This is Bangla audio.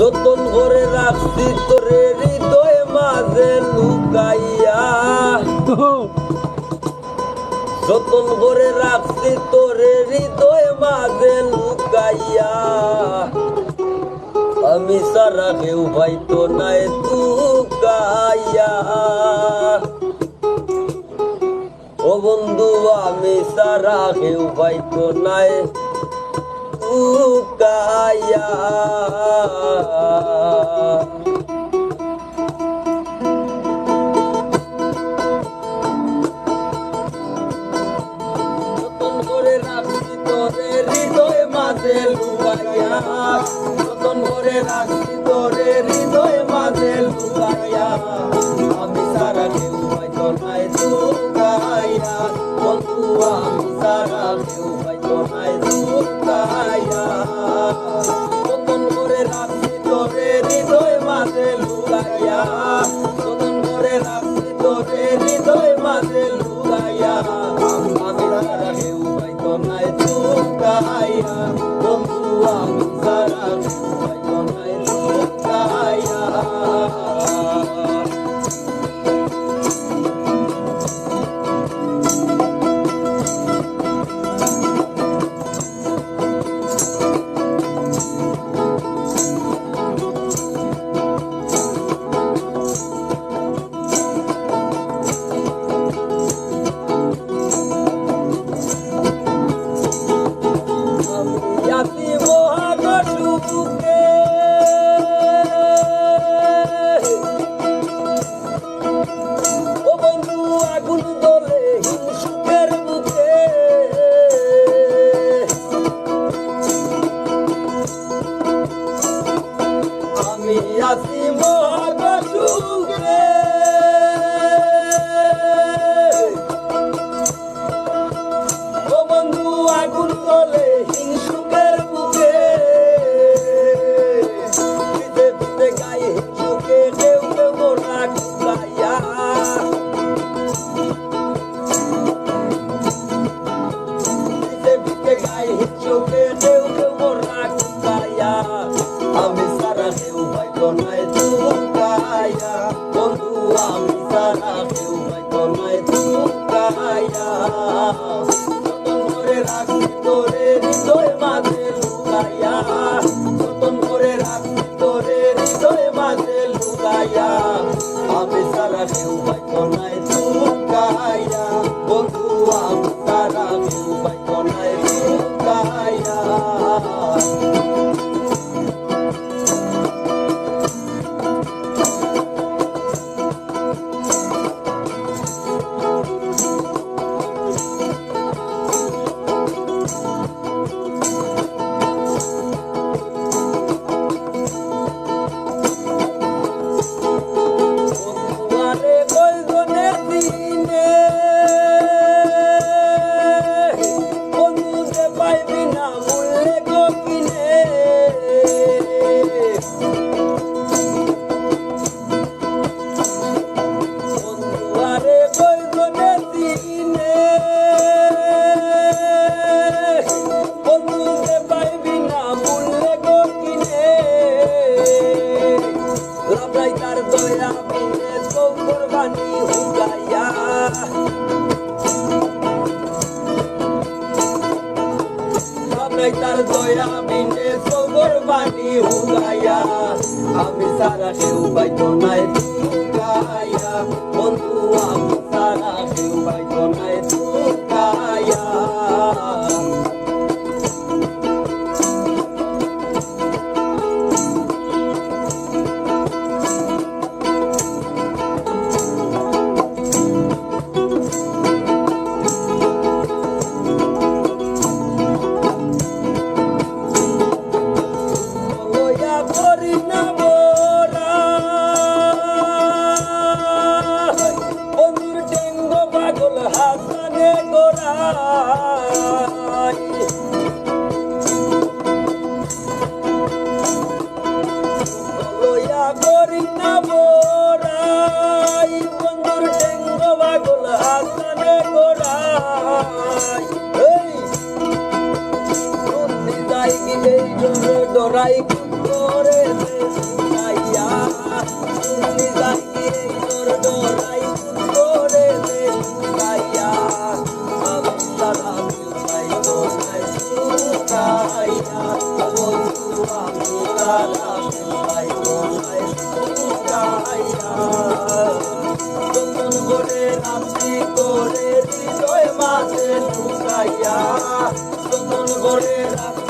যতন করে রাখছি তোরে হৃদয় মাঝে লুকাইয়া। যতন করে রাখছি তোরে হৃদয় মাঝে লুকাইয়া। আমি সারা কেউ হয়তো নাই তুকাইয়া ও বন্ধু, আমি সারা কেউ হয়তো নাই হৃদয় মাঝে লুকাইয়া। যতন করে রাখছি তোরে, হৃদয় মাঝে লুকাইয়া। আমি সারা কেউ নাই লুকাইয়া। বন্ধু, আমি সারা রাখছি আমি আছি মহাগসুকে ও বন্ধু আগুন তলে হিংসুকের তুকাইয়া বন্ধু আমি সারা কেউ হয়তো তুকাইয়া যতন করে রাখছি তোরে হৃদয় মাঝে না মূল্যে গো কিনে বন্ধুয়ারে কয়জনে দিনে বন্ধুতে পাইবি না মূল্যে গো কিনে লাভলাই তার দয়া বিনে তো কোরবানি লাভলাই তার দয়া, বিনে তো কোরবানি হুগাইয়া। আমি সারা সেউ পাইতো নাই বন্ধু, আমি সারা সেউ পাইতো ডরাই করে ডরাই করে দাদা মাঝে লুকাইয়া চন্দন করে রাত্রি